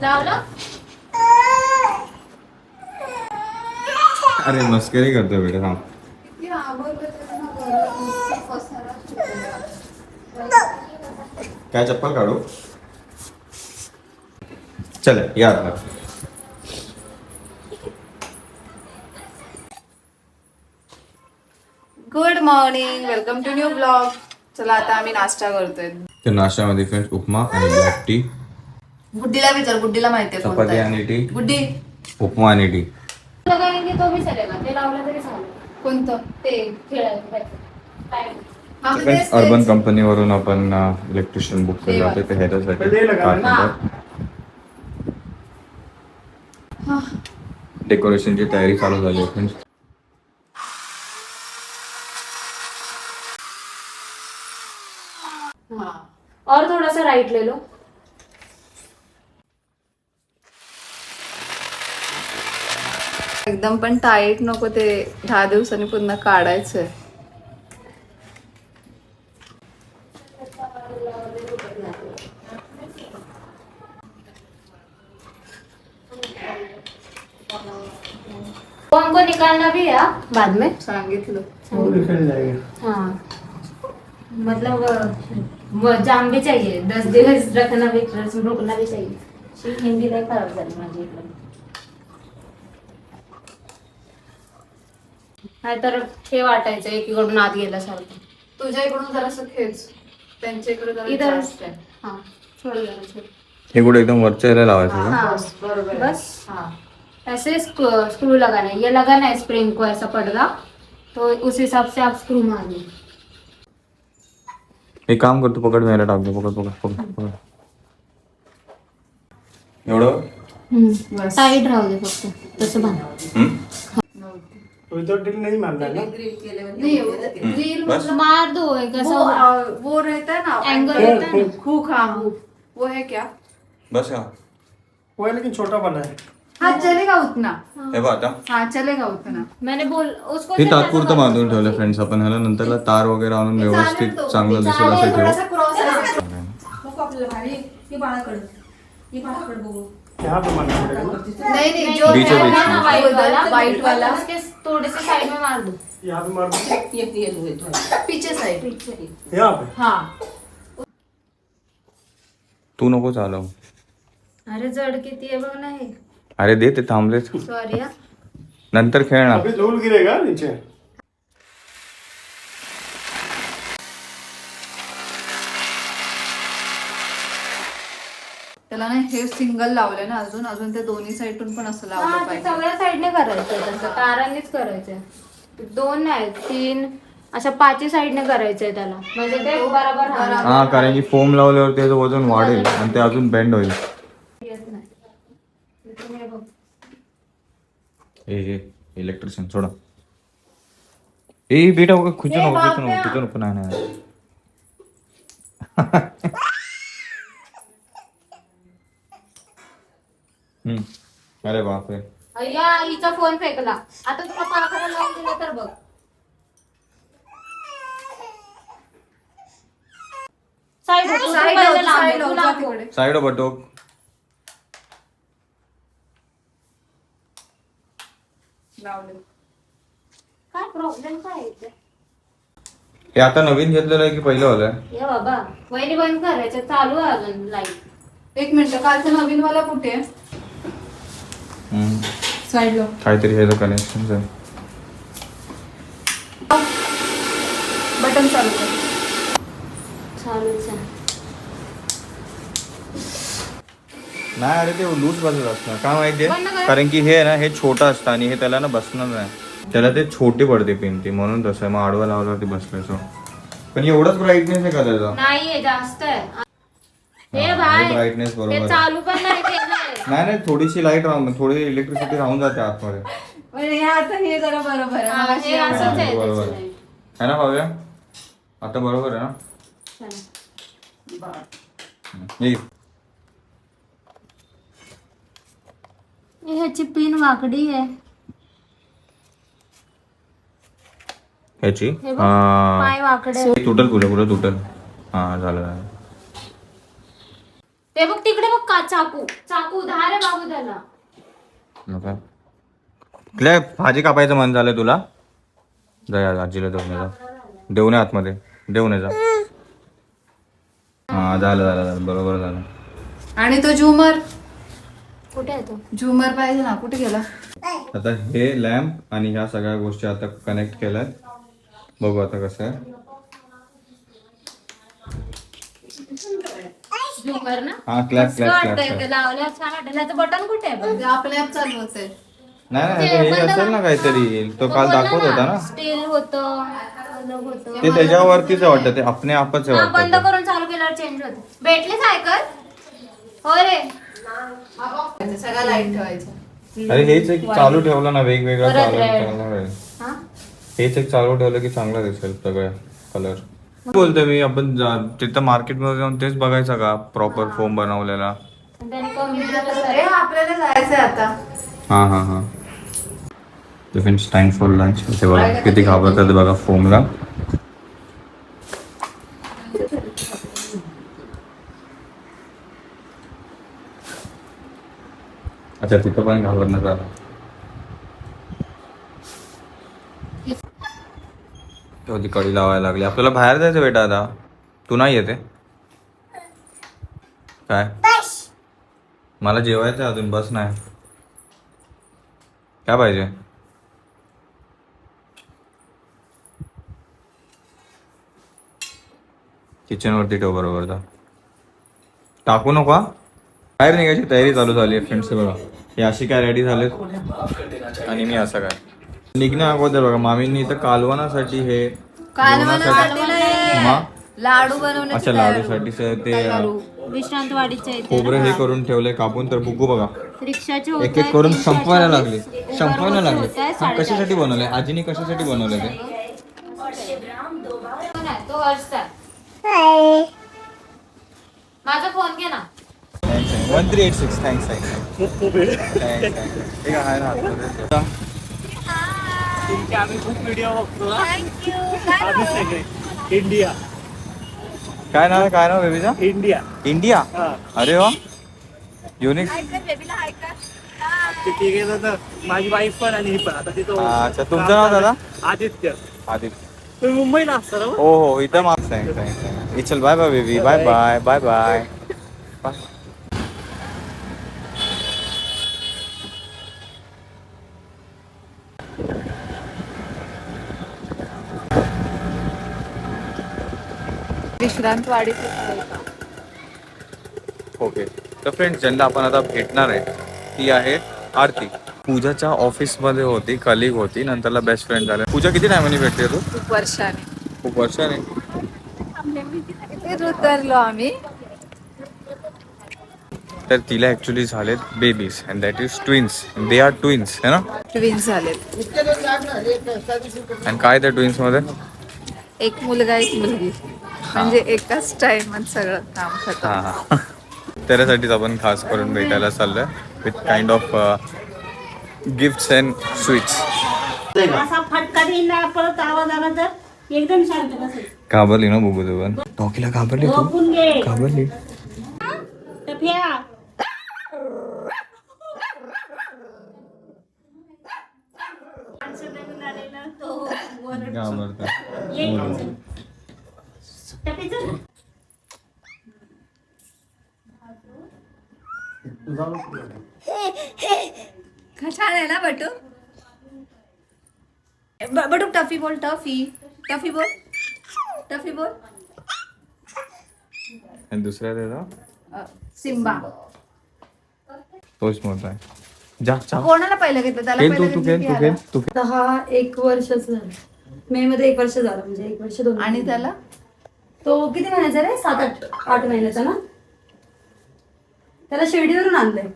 लावलं? अरे मस्करी करतोय बेटा थांब. ठेवलेला. काय चप्पल काढू? चल या आता. Good morning welcome to new blog चला आता आम्ही नाश्ता करतोय. तर नाश्त्यामध्ये फ्रेंड्स उपमा आणि ब्लॅक टी गुड्डीला विचार गुड्डीला माहितीये कोणता चपाती आहे. आणि टी गुड्डी उपमा आणि टी लगाएंगे तो भी चलेगा ते लावलं तरी चालेल कोणतं ते खेळायचं काय? हा, मग तेच- अर्बन तेच. कंपनीवरून आपण इलेक्ट्रिशियन बुक केलं. होतं ते लगा ना. डेकोरेशनची तयारी चालू झाली आहे फ्रेंड्स हा. और थोड़ा सा राइट ले लो एकदम पण टाईट नको ते. दहा दिवसांनी पुन्हा काढायचंय. वो हमको निकालना भी है हाँ, बाद में. सांगितलं. जाएगा हाँ. मतलब वो जाम भी चाहिए. दस दिवस रखना भी रुकना भी चाहिए. शी हिंदी लय खराब झाली माझी इकडे नाहीतर हे वाटायचं एकीकडून आत गेल्यासारखं. तुझ्या इकडून जरासं खेच. त्यांच्या इकडे जरा इधर जास्त आहे. हाँ छोड़ जरा छोड़ हे कुठे एकदम वरच्या ह्याला लावायचं का? हाँ बस बरोबर आहे. बस. हा. ऐसे स्क्रू स्क्रू लगाना है ये लगाना है स्प्रिंग को ऐसा पड़ेगा तो उस हिसाब से आप स्क्रू मार लो एक काम करतो पकड मी याला टाकतो पकड पकड पकड पकड. एवढं? बस. टाईट राहू दे फक्त. तसं बांध हम्म? विदाउट ड्रिल नहीं मारना है ना? मतलब मार दो एक वो आ, वो रहता है ना एंगल रहता है ना। हुक हाँ हुक वो है क्या? बस का वो है लेकिन छोटा बना है। हाँ चलेगा उतना। हे। बघ आता हाँ। चलेगा उतना। मैंने बोल उसको हे तात्पुरतं बांधून ठेवलं फ्रेंड्स आपण ह्याला नंतरला तार वगैरे आणून व्यवस्थित तो. चांगलं दिसेल असं ठेवू थोडासा क्रॉस आपल्याला भारी हे। बाळाकडे हे बाळाकडे बघू यहाँ पे मारना पड़ेगा ना नहीं नहीं नहीं, जो बीचों है बीच ना में। white वाला व्हाइट वाला उसके थोड़े से साइड में मार दो. यहाँ पे मार दो. ये ये लो ये तो पीछे साइड पीछे. यहाँ पे हाँ? तू नको चालव. अरे जड किती आहे बघ ना हे. अरे दे ते थांबले सॉरी हा. नंतर खेळ ना अभी धूल गिरेगा नीचे. त्याला ना हे सिंगल लावलंय ना अजून अजून ते दोन्ही साईडून पण असं लावलं हा, ते पाहिजे. सगळ्या साईडने करायचंय तसं तारांनीच करायचंय. दोन नाही तीन अशा पाचही साईडने करायचंय त्याला. म्हणजे ते बरोबर. हा कारण की फोम लावल्यावर त्याचं वजन वाढेल आणि ते अजून बेंड होईल. येत नाही. इथून हे बघ. इलेक्ट्रिशियन सोडा. ए बेटा बघा खुचू नको खुचू नको खुचू नको नाही नाही. हम्म. अरे बापरे. अय्या हिचा फोन फेकला. आता तुला पाखाला लावून दिला तर बघ. साईड तू Side पहिले side हो, तू. साईड लावले. काय प्रॉब्लेम काय आहे इथे? हे आता नवीन घेतलेलं आहे की पहिलं वालं? ये बाबा वहिनी बंद करायचं चालू आहे अजून लाइट एक मिनिट कालचं नवीन वाला कुठे? आहे. साईडला. काहीतरी ह्याचं कनेक्शन आहे बटन चालू कर. चालूच आहे नाही अरे ते लूज बसत असणार. काय माहितीये? बंद कर. कारण की हे आहे ना हे छोटं असतं आणि हे त्याला ना बसणार नाही. त्याला ते छोटी पडते पिन ती म्हणून तसं आहे. मग आडवा लावल्यावरती बसलं सो पण एवढंच ब्राईटनेस आहे का त्याचा? नाहीये जास्त आहे. हे हा, भाई brightness बरोबर ते आहे. चालू पण नाही नाही नाही थोडीशी लाइट राहून थोडी इलेक्ट्रिसिटी राहून जाते आतमध्ये म्हणजे हे आता हे जरा बरोबर आहे हा, हे. असंच बरोबर. है ना भाव्या आता बरोबर आहे ना. ये. ह्याची पिन वाकडी आहे ह्याची हे पाय वाकडे. तुटल पुढे पुढे तुटल हा झालं झालं. ते बघ तिकडे बघ का चाकू. चाकू धार आहे बाबू त्याला. नका. कुठल्या भाजी कापायचं मन झालं तुला. जा या आजीला देऊन जा. देऊन ये आतमध्ये. देऊन ये जा. हा झालं झालं झालं. बरोबर झालं. आणि तो झुमर? कुठे आहे तो? झुमर पाहिजे ना कुठे गेला? आता हे लॅम्प आणि ह्या सगळ्या गोष्टी आता कनेक्ट केल्यात. बघू आता कसं आहे. झुमर ना? हा क्लॅप मस्त क्लॅप वाटतंय क्लॅप ते लावल्यावर छान वाटेल त्याचं बटन कुठे आहे बघ? ते आपल्या ऍप चालू होते नाही नाही तो हे असेल ना काहीतरी. तो काल दाखवत होता ना. स्टील होतं अलग होतं. ते त्याच्यावरतीच आहे वाटतं. ते आपणे आपच आहे हा बंद वाटतं करून चालू केल्यावर चेंज होते. भेटले सायकल हो रे. सगळ्या लाइट ठेवायच्या ते. अरे हेच एक चालू ठेवलं ना वेगवेगळं परत चालू red. हा? हेच एक चालू ठेवलं की चांगलं दिसेल सगळं कलर बोलतोय मी आपण जा- तिथं मार्केटमध्ये जाऊन तेच बघायचं का? प्रॉपर फोम बनवलेला. अरे आपल्याला जायचंय आता. हा हा हा. टिफिन्स टाइम फॉर लंच ते बघा किती घाबरतात बघा फोमला अच्छा तिथं पण घाबरण्यात आलं. ती कडी लावायला लागली. आपल्याला बाहेर जायचं बेटा आता. तू नाही येते? काय? मला जेवायचं अजून बस नाही. काय पाहिजे? किचन वरती ठेव बरोबर जा. टाकू नको? बाहेर निघायची तयारी चालू झाली आहे फ्रेंड्स बघा. हे अशी काय रेडी झालेत? आणि मी असं काय? निघण्या अगोदर बघा मामींनी इथं कालवणासाठी हे मा? लाडू बनवण्याची अच्छा लाडूसाठी ते अं, विश्रांतवाडीच्या इथे खोबरं हे करून ठेवलंय कापून तर बुगू बघा. रिक्षाचे एक एक करून संपवायला लागले. संपवायला लागले. हा, कशासाठी बनवलंय? आजीने कशासाठी बनवलंय ते? तो हर्षचा. माझा फोन घे ना. One three eight six thanks thanks आम्ही खूप व्हिडिओ बघतो आम्ही सगळे. इंडिया काय नाव आहे? काय नाव बेबीचा? इंडिया इंडिया हा. अरे वा. युनिक ते तिघे जण माझी वाईफ पण आणि ही पण. आता तिथं अच्छा तुमचं नाव दादा? आदित्य. आदित्य. तुम्ही मुंबईला असता ना मग? हो हो इथं माग थँक्स थँक्स चल bye bye baby bye bye bye bye okay. तर फ्रेंड्स ज्यांना आपण आता भेटणार आहे ती आहे आरती. पूजाच्या ऑफिसमध्ये होती कलिग होती नंतरला बेस्ट फ्रेंड झाले. पूजा किती टायमाने भेटते तू खूप वर्षाने. खूप वर्षाने. इथे उतरलो आम्ही. तर तिला ऍक्च्युली झालेत babies and that is twins they are twins है ना? ट्विन्स झालेत. आणि काय त्या ट्विन्समध्ये? एक मुलगा एक मुलगी. म्हणजे एकाच टाइमात सगळं काम खतम. त्याच्यासाठीच आपण खास करून भेटायला चाललोय with kind of gifts and sweets असा फटका देईन ना परत आवाज आला तर एकदम शांत बसेल. घाबरली ना तू पण? डॉकीला घाबरली तू? झोपून घे. घाबरली. टफ्या घाबरता. छान आहे ना बटू? बटू टफी बोल टफी. टफी बोल. टफी बोल. आणि दुसऱ्या त्याचा सिम्बा. तोच मोठा आहे. जा जा कोणाला पहिलं घेतलं? त्याला तू पहिलं तू की तू याला? खेळ तू खेळ. आता हा एक वर्षाचा. झाला मे मध्ये एक वर्ष झालं म्हणजे एक वर्ष दोन आणि त्याला? तो किती महिन्याचा रे? सात आठ आठ महिन्याचा ना? त्याला शिर्डीवरून आणलंय.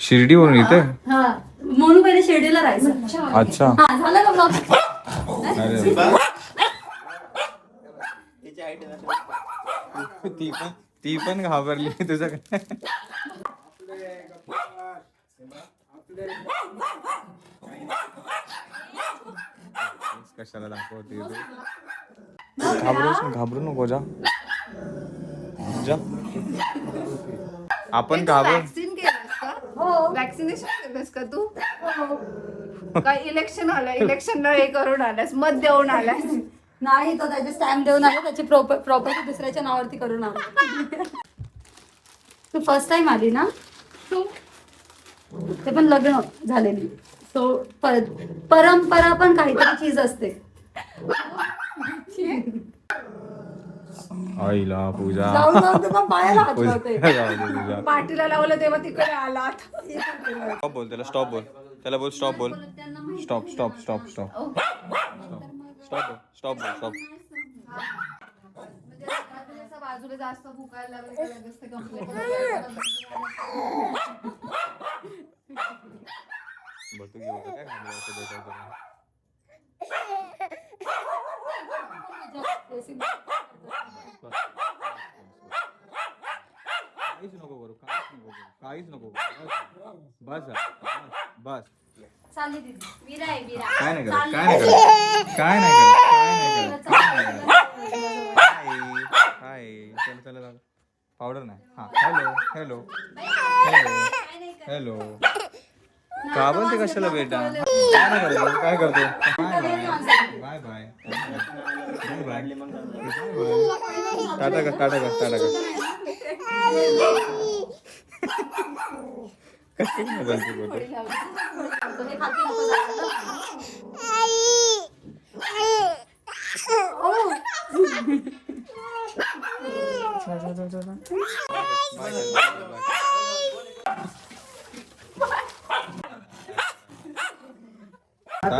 शिर्डीवरून इथे? हा. म्हणून पहिले शिर्डीला राहायचं. अच्छा. हा झालं का ब्लॉग? अरे ती पण ती पण घाबरली तुझं काय कशाला दाखवते तू? घाबरू घाबरू नको जा जा आपण घाबरून वॅक्सिन केलंस का हो वॅक्सिनेशन केलंस का तू काय इलेक्शन आलं इलेक्शनला हे करून आलास मत देऊन आलास नाही तो त्याचे स्टॅम्प देऊन आला त्याची प्रॉपर्टी दुसऱ्याच्या नावावरती करून आला. तू फर्स्ट टाइम आली ना? तू ते पण लग्न झालेली सो परंपरा पण काहीतरी चीज असते. आईला पूजा. पायाला हात. लावते पाठीला लावलं तेव्हा तिकडे स्टॉप बोल त्याला स्टॉप बोल. त्याला बोल स्टॉप बोल. Stop stop stop stop stop stop बोल स्टॉप बाजूला जास्त भुकायला लागलं काहीच नको करू काहीच नको करू काहीच नको करू. बस. बस चालली दीदी. विरा आहे विरा. काय नाही करत काय नाही करत काय नाही करत काय नाही करत काय नाही करत. हाय हाय. चला चला चला. पावडर नाही. हा हॅलो हॅलो हॅलो हॅलो का बोलते कशाला बेटा? काय नाही करतो काय करतो bye bye bye bye bye tata कर टाटा कर टाटा कर कशी बोलतो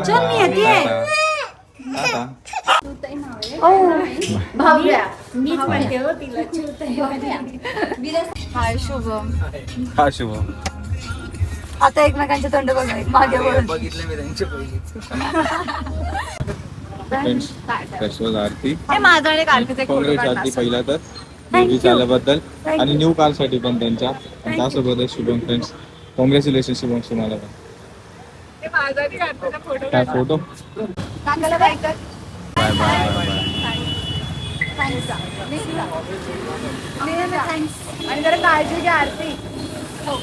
चल मी येते भावड्या मीच म्हणते हो तिला हाय शुभम. हा शुभ आता एकमेकांचे तोंड बघा मागे वळून. फ्रेंड्स फेस्टिवल आरती. माझा काँग्रेस आरती पहिला तर. झाल्याबद्दल. आणि न्यू कारसाठी पण त्यांच्या. आणि त्यासोबतच शुभम फ्रेंड्स कॉंग्रॅच्युलेशन शुभम तुम्हाला पण. माझा फोटो काय फोटो? काकाला बाय कर. बाय बाय बाय बाय आणि जरा काळजी घ्या आरती. हो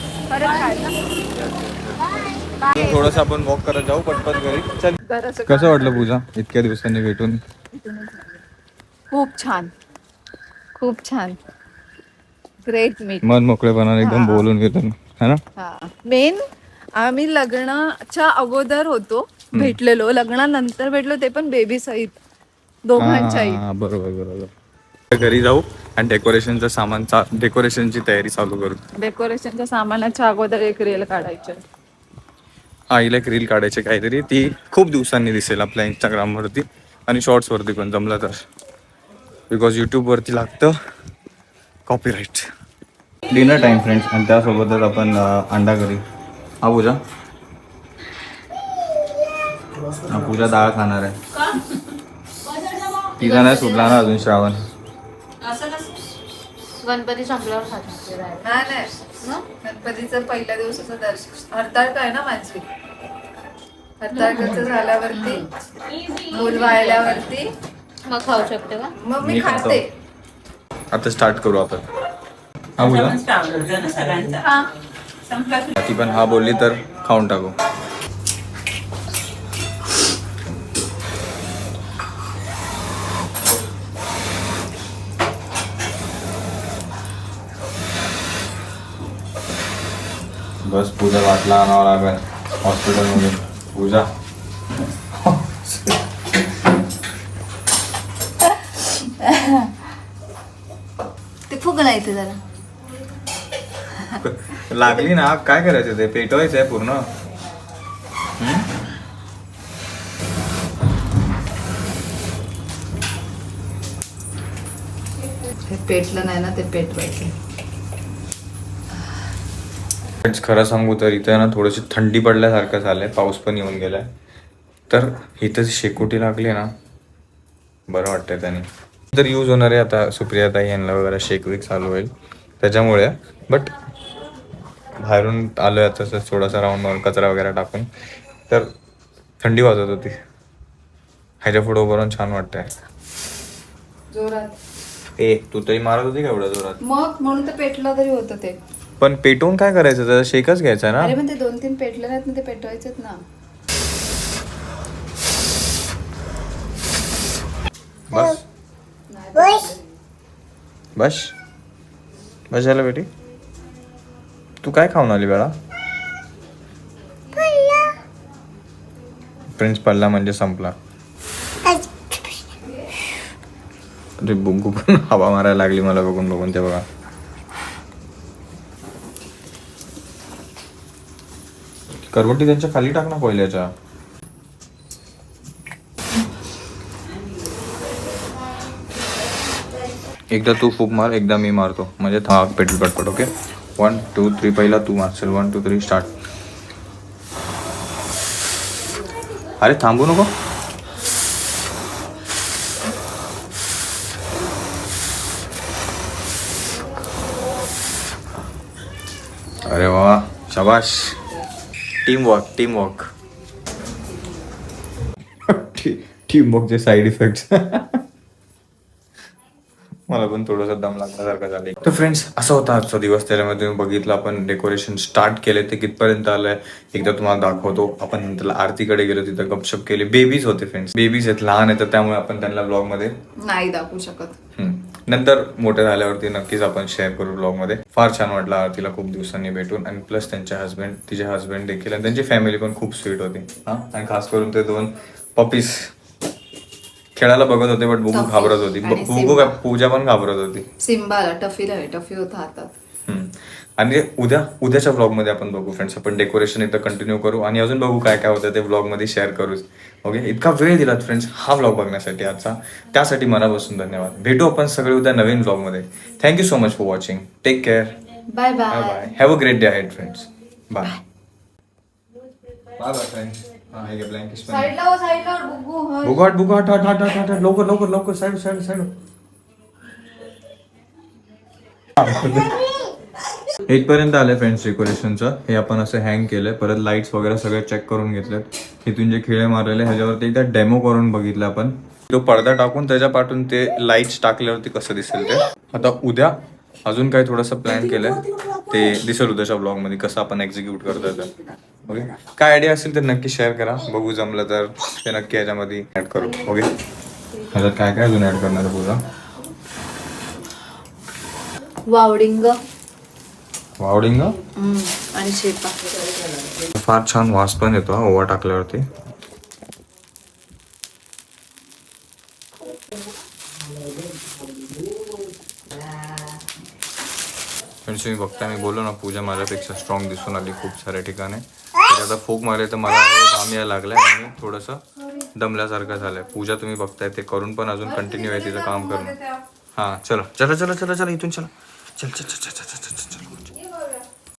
थोडस आपण वॉक करत जाऊ पटपट घरी. चल. कसं वाटलं पूजा? इतक्या दिवसांनी भेटून? खूप छान. खूप छान. ग्रेट मीट मन मोकळेपणाने एकदम बोलून घेतो है ना? हा. मेन आम्ही लग्नाच्या अगोदर होतो भेटलेलो. लग्नानंतर भेटलो ते पण बेबी सहित. दोघांच्याही. हा, बरोबर बरोबर. घरी जाऊ आणि डेकोरेशनचं सामान डेकोरेशनची तयारी चालू करू. डेकोरेशनच्या सामानाच्या अगोदर एक रेल काढायचं. आईला एक रील काढायची काहीतरी. ती खूप दिवसांनी दिसेल आपल्या इंस्टाग्राम वरती आणि शॉर्ट्स वरती पण जमलं तर. बिकॉज युट्यूब वरती लागतं कॉपीराईट डिनर टाइम फ्रेंड्स आणि त्यासोबतच आपण अं, अंडा करी. हा पूजा. हा पूजा डाळ खाणार आहे. तिचा नाही सुटला ना अजून श्रावण. गणपती संपल्यावर खातो हा नाही. गणपतीचं पहिल्या दिवसाचं दर्शन. हरताळका आहे ना माझी हरताळकाचं झाल्यावरती? मूल वाळल्यावरती? मग खाऊ शकते का? मग मी मी खातो. खाते आता स्टार्ट करू आपण. हा सगळ्यांचा. ती पण हा बोलली तर खाऊन टाकू. बस पूजा वाटला आणावं लागेल हॉस्पिटलमध्ये पूजा ते फुगला इथे जरा लागली ना काय करायचं ते? पेटवायचं आहे पूर्ण? हम्म? हे पेटलं नाही ना ते पेटवायचं खरं सांगू तर इथं ना थोडीशी थंडी पडल्यासारखं झालंय. पाऊस पण येऊन गेलाय. तर इथं जी शेकोटी लागली ना बरं वाटतंय त्याने. तर यूज होणार आहे आता सुप्रियाताई यांना वगैरे शेक वेक चालू होईल. त्याच्यामुळे बट बाहेरून आलोय आता असं थोडासा राऊंड मारून कचरा वगैरे टाकून. तर थंडी वाजत होती. ह्याच्या पुढं उभं राहून छान वाटतंय. ए तू तरी मारत होती का एवढ्या जोरात? मग म्हणून तर पेटलं तरी होतं ते. पण पेटवून काय करायचं? त्याचा शेकच घ्यायचा ना? अरे पण ते दोन तीन पेटले नाहीत ना ते पेटवायचेत ना. बस. बस. बस. झालं बेटी. तू काय खाऊन आली बेळा? प्रिन्स पडला म्हणजे संपला. अरे बुंकू पण हवा मारायला लागली मला बघून बघून ते बघा. करवटी त्यांच्या खाली टाक ना कोयल्याच्या एकदा तू फूक मार एकदा मी मारतो. म्हणजे था पेट्रोल पटपट ओके? वन टू थ्री पहिला तू मारशील वन टू थ्री स्टार्ट अरे थांबू नको. अरे वा शाबाश team work team work team वर्कचे side effect मला पण थोडासा दम लागल्यासारखं झालं तर फ्रेंड्स असा होता आजचा दिवस. त्याच्यामध्ये तुम्ही बघितलं आपण डेकोरेशन स्टार्ट केले ते कितपर्यंत आलंय एकदा तुम्हाला दाखवतो. आपण नंतर आरतीकडे गेलो तिथं गपशप केली. बेबीज होते फ्रेंड्स बेबीज आहेत लहान आहेत तर त्यामुळे आपण त्यांना ब्लॉगमध्ये नाही दाखवू शकत. नंतर मोठे झाल्यावरती नक्कीच आपण शेअर करू ब्लॉगमध्ये फार छान वाटलं आरतीला खूप दिवसांनी भेटून आणि प्लस त्यांचे हस्बंड तिचे हस्बंड देखील आणि त्यांची फॅमिली पण खूप स्वीट होती. हा? आणि खास करून ते दोन पपीस खेळायला बघत होते बट बुगू घाबरत होती. बुगू पूजा पण घाबरत होती. सिम्बाला टफीला टफी होता हातात. आणि उद्या उद्याच्या ब्लॉगमध्ये आपण बघू फ्रेंड्स आपण डेकोरेशन इथं कंटिन्यू करू आणि अजून बघू काय काय होतं ते ब्लॉगमध्ये शेअर करूच. ओके इतका वेळ दिलात फ्रेंड्स हा ब्लॉग बघण्यासाठी आजचा. त्यासाठी मनापासून धन्यवाद. भेटू आपण सगळे उद्या नवीन ब्लॉगमध्ये thank you so much for watching take care bye bye bye bye have a great day ahead friends bye bye bye friends blanket साईडला साईडला बुगू होय. बुघाट बुघाट हट हट हट हट लवकर लवकर लवकर साईड साईड साईड इथपर्यंत आले फ्रेंड्स डेकोरेशनचं हे आपण असं हँग केलंय. परत लाईट्स वगैरे सगळे चेक करून घेतलेत. इथून जे खिळे मारलेले ह्याच्यावरती एकदा डेमो करून बघितलं आपण. तो पडदा टाकून त्याच्या पाठून ते लाईट्स टाकल्यावरती कसं दिसेल ते. आता उद्या अजून काही थोडंसं प्लॅन केलंय. ते दिसेल उद्याच्या ब्लॉगमध्ये कसं आपण एक्झिक्यूट करतोय ते. ओके काय आयडिया असेल तर नक्की शेअर करा. बघू जमलं तर ते नक्की याच्यामध्ये ऍड करू. ओके ह्याच्यात काय काय अजून ऍड करणार आहे पूजा? वावडिंग. वावडिंग? आणि शेपा. फार छान वास पण येतो हा ओवा टाकल्यावरती. फ्रेंड्स तुम्ही बघता मी बोललो ना पूजा माझ्यापेक्षा स्ट्रॉंग दिसून आली खूप साऱ्या ठिकाणी. आता फोक मारले तर मला काम यायला लागलाय आणि थोडंसं दमल्यासारखं झालंय. पूजा तुम्ही बघताय ते करून पण अजून कंटिन्यू आहे तिचं काम करणं. हां चला चला चला चला चला. इथून चला चल चल चल चल चल चल चल.